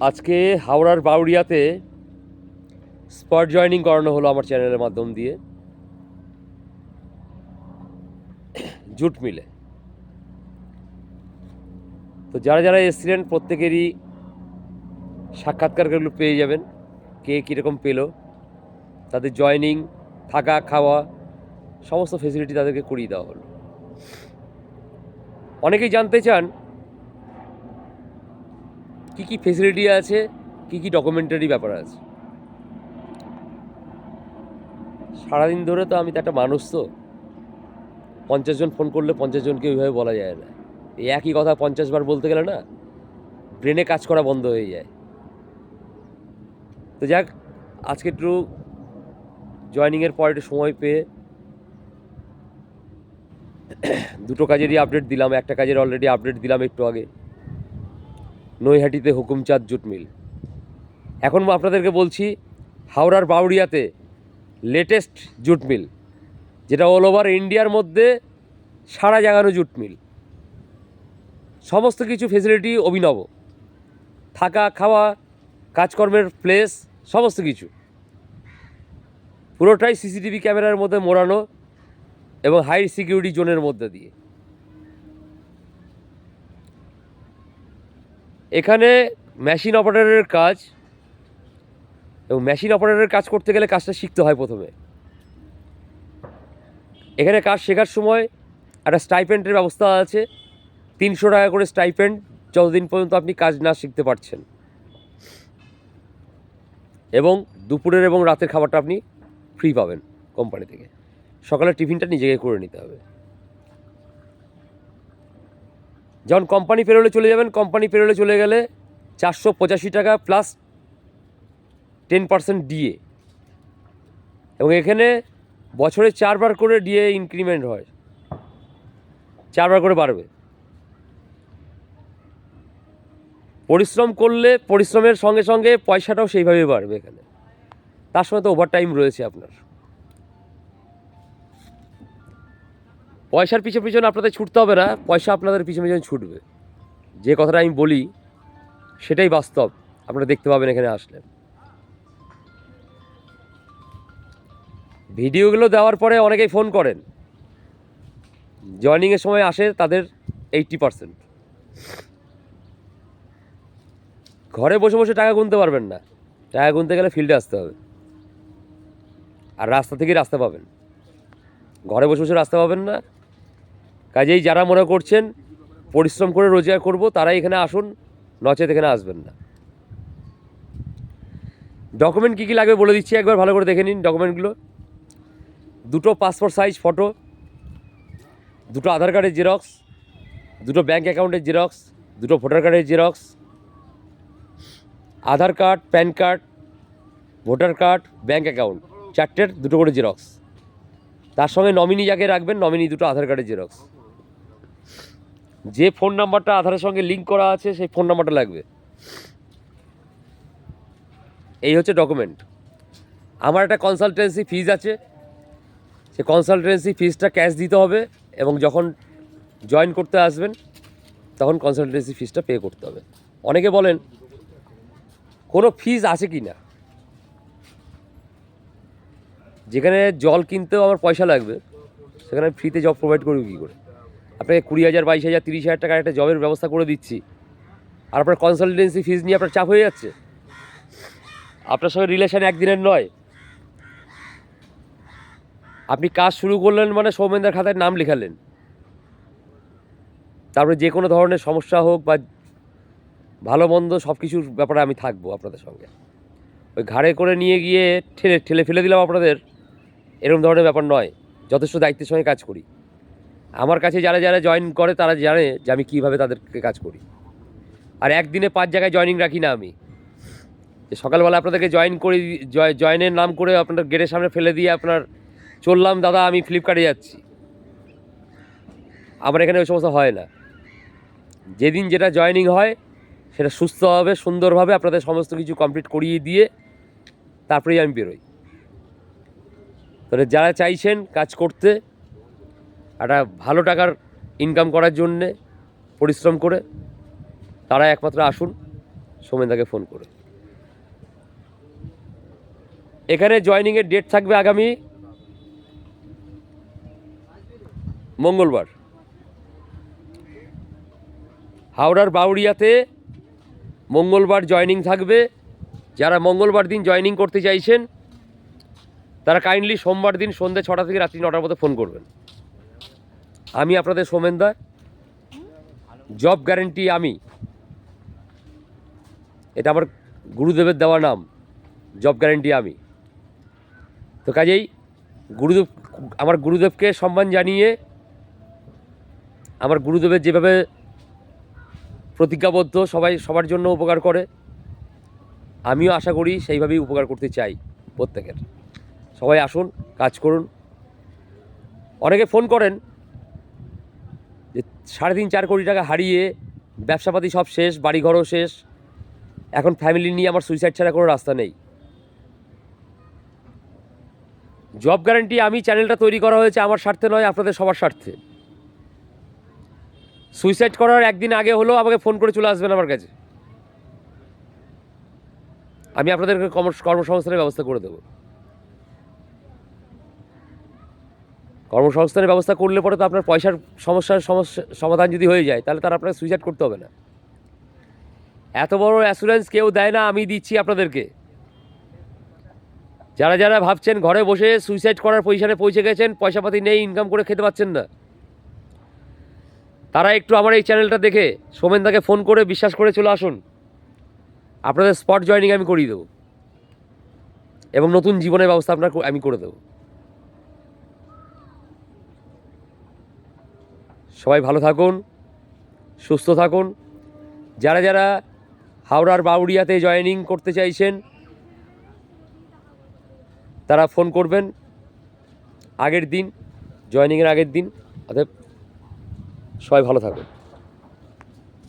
আজকে হাওড়ার বাউরিয়াতে spot joining করানো হলো আমার চ্যানেলের মাধ্যম দিয়ে। জুট মিলে। তো যারা যারা এসছিলেন, প্রত্যেকেরই সাক্ষাৎকারগুলো পেয়ে যাবেন, কে কীরকম পেল। তাদের জয়েনিং, থাকা, খাওয়া, সমস্ত ফেসিলিটি তাদেরকে করিয়ে দেওয়া হলো। অনেকেই জানতে চান কি কি ফেসিলিটি আছে, কি কি ডকুমেন্টারি ব্যাপার আছে? সারাদিন ধরে তো আমি তো একটা মানুষ তো। পঞ্চাশ জন ফোন করলে পঞ্চাশ জনকে ওইভাবে বলা যায় না। এই একই কথা পঞ্চাশ বার বলতে গেলে না ব্রেনে কাজ করা বন্ধ হয়ে যায়। তো যাক, আজকে একটু জয়নিংয়ের পর একটু সময় পেয়ে দুটো কাজেরই আপডেট দিলাম, একটা কাজের অলরেডি আপডেট দিলাম একটু আগে। নৈহাটিতে হুকুমচাঁদ জুট মিল। এখন আপনাদেরকে বলছি, হাওড়ার বাউরিয়াতে লেটেস্ট জুট মিল, যেটা অল ওভার ইন্ডিয়ার মধ্যে সারা জাগানো জুট মিল। সমস্ত কিছু ফেসিলিটি অভিনব। থাকা, খাওয়া, কাজকর্মের প্লেস সমস্ত কিছু। পুরোটাই সিসিটিভি ক্যামেরার মধ্যে মোড়ানো এবং হাই সিকিউরিটি জোনের মধ্যে দিয়ে। এখানে মেশিন অপারেটরের কাজ এবং মেশিন অপারেটরের কাজ করতে গেলে কাজটা শিখতে হয় প্রথমে। এখানে কাজ শেখার সময় একটা স্টাইপেন্ডের ব্যবস্থা আছে। তিনশো টাকা করে স্টাইপেন্ড যতদিন পর্যন্ত আপনি কাজ না শিখতে পারছেন। এবং দুপুরের এবং রাতের খাবারটা আপনি ফ্রি পাবেন কোম্পানি থেকে। সকালের টিফিনটা নিজেকে করে নিতে হবে। যখন কোম্পানি পেরোলে চলে যাবেন কোম্পানি পেরোলে চলে গেলে চারশো পঁচাশি টাকা প্লাস টেন পার্সেন্ট ডিএ এবং এখানে বছরে চারবার করে ডিএ ইনক্রিমেন্ট হয়। চারবার করে বাড়বে। পরিশ্রম করলে পরিশ্রমের সঙ্গে সঙ্গে পয়সাটাও সেইভাবেই বাড়বে এখানে। তার সঙ্গে তো ওভার টাইম রয়েছে আপনার। পয়সার পিছনে পিছনে আপনাদের ছুটতে হবে না, পয়সা আপনাদের পিছনে পিছনে ছুটবে। যে কথাটা আমি বলি, সেটাই বাস্তব। আপনারা দেখতে পাবেন এখানে আসলে। ভিডিওগুলো দেওয়ার পরে অনেকেই ফোন করেন। জয়নিংয়ের সময় আসে তাদের এইটটি পারসেন্ট। ঘরে বসে বসে টাকা গুনতে পারবেন না। টাকা গুনতে গেলে ফিল্ডে আসতে হবে। আর রাস্তা থেকেই রাস্তা পাবেন। ঘরে বসে বসে রাস্তা পাবেন না। কাজেই যারা মনে করছেন পরিশ্রম করে রোজগার করব, তারাই এখানে আসুন, নচেত এখানে আসবেন না। ডকুমেন্ট কী কী লাগবে বলে দিচ্ছি, একবার ভালো করে দেখে নিন ডকুমেন্টগুলো দুটো পাসপোর্ট সাইজ ফটো দুটো আধার কার্ডের জেরক্স দুটো ব্যাঙ্ক অ্যাকাউন্টের জেরক্স দুটো ভোটার কার্ডের xerox Aadhaar card PAN card voter card bank account চারটের দুটো করে জেরক্স তার সঙ্গে নমিনি যাকে রাখবেন নমিনি দুটো আধার কার্ডের জেরক্স যে ফোন নাম্বারটা আধারের সঙ্গে লিঙ্ক করা আছে, সেই ফোন নাম্বারটা লাগবে। এই হচ্ছে ডকুমেন্ট আমার একটা কনসালটেন্সি ফিজ আছে। সে কনসালটেন্সি ফিজটা ক্যাশ দিতে হবে এবং যখন জয়েন করতে আসবেন, তখন কনসালটেন্সি ফিজটা পে করতে হবে। অনেকে বলেন, কোনো ফিজ আছে কি না? যেখানে জল কিনতেও আমার পয়সা লাগবে, সেখানে আমি ফ্রিতে জব প্রোভাইড করব কী করে? আপনাকে কুড়ি হাজার, বাইশ হাজার, তিরিশ হাজার টাকার একটা জবের ব্যবস্থা করে দিচ্ছি। আর আপনার কনসালটেন্সি ফিজ নিয়ে আপনার চাপ হয়ে যাচ্ছে। আপনার সঙ্গে রিলেশান একদিনের নয়। আপনি কাজ শুরু করলেন মানে সৌমেন্দার খাতায় নাম লেখালেন। তারপরে যে কোনো ধরনের সমস্যা হোক বা ভালো মন্দ সব কিছুর ব্যাপারে আমি থাকব আপনাদের সঙ্গে। ওই ঘাড়ে করে নিয়ে গিয়ে ঠেলে ঠেলে ফেলে দিলাম আপনাদের, এরকম ধরনের ব্যাপার নয়। যথেষ্ট দায়িত্বের সঙ্গে কাজ করি। আমার কাছে যারা যারা জয়েন করে তারা জানে যে আমি কীভাবে তাদেরকে কাজ করি। আর একদিনে পাঁচ জায়গায় জয়েনিং রাখি না আমি। যে সকালবেলা আপনাদেরকে জয়েন করে জয়- জয়েনের নাম করে আপনার গেটের সামনে ফেলে দিয়ে আপনার চললাম, দাদা, আমি ফ্লিপকার্টে যাচ্ছি। আমার এখানে ওই সমস্ত হয় না। যেদিন যেটা জয়েনিং হয়, সেটা সুস্থভাবে সুন্দরভাবে আপনাদের সমস্ত কিছু কমপ্লিট করিয়ে দিয়ে তারপরেই আমি বেরোই। তাহলে যারা চাইছেন কাজ করতে একটা ভালো টাকার ইনকাম করার জন্যে পরিশ্রম করে তারা একমাত্র আসুন, সোমেনদাকে ফোন করে এখানে জয়নিংয়ের ডেট থাকবে আগামী মঙ্গলবার। হাওড়ার বাউরিয়াতে মঙ্গলবার জয়নিং থাকবে। যারা মঙ্গলবার দিন জয়নিং করতে চাইছেন, তারা কাইন্ডলি সোমবার দিন সন্ধ্যে ছটা থেকে রাত্রি নটার মধ্যে ফোন করবেন। আমি আপনাদের সোমেন দা। জব গ্যারেন্টি আমি। এটা আমার গুরুদেবের দেওয়া নাম। জব গ্যারেন্টি আমি। তো কাজেই গুরুদেব, আমার গুরুদেবকে সম্মান জানিয়ে আমার গুরুদেবের যেভাবে প্রতিজ্ঞাবদ্ধ সবাই সবার জন্য উপকার করে, আমিও আশা করি সেইভাবেই উপকার করতে চাই প্রত্যেকের। সবাই আসুন, কাজ করুন। অনেকে ফোন করেন সাড়ে তিন, চার কোটি টাকা হারিয়ে ব্যবসাপাতি সব শেষ, বাড়িঘরও শেষ। এখন ফ্যামিলি নিয়ে আমার সুইসাইড ছাড়া কোনো রাস্তা নেই। জব গ্যারান্টি আমি চ্যানেলটা তৈরি করা হয়েছে আমার স্বার্থে নয়, আপনাদের সবার স্বার্থে। সুইসাইড করার একদিন আগে হলেও আমাকে ফোন করে চলে আসবেন আমার কাছে। আমি আপনাদেরকে কর্ম- কর্মসংস্থানের ব্যবস্থা করে দেবো। কর্মসংস্থানের ব্যবস্থা করলে পরে তো আপনার পয়সার সমস্যার সমস্যা, সমাধান যদি হয়ে যায়, তাহলে তার আপনাকে সুইসাইড করতে হবে না। এত বড় অ্যাসুরেন্স কেউ দেয় না, আমি দিচ্ছি আপনাদেরকে। যারা যারা ভাবছেন ঘরে বসে সুইসাইড করার পজিশনে পৌঁছে গেছেন, পয়সাপাতি নেই ইনকাম করে খেতে পাচ্ছেন না। তারা একটু আমার এই চ্যানেলটা দেখে সোমেনদাকে ফোন করে বিশ্বাস করে চলে আসুন। আপনাদের স্পট জয়নিং আমি করিয়ে দেবো। এবং নতুন জীবনের ব্যবস্থা আপনার আমি করে দেবো। সবাই ভালো থাকুন, সুস্থ থাকুন। যারা যারা হাওড়ার বাউরিয়াতে জয়েনিং করতে চাইছেন, তারা ফোন করবেন। আগের দিন জয়েনিংয়ের আগের দিন। অতএব সবাই ভালো থাকুন।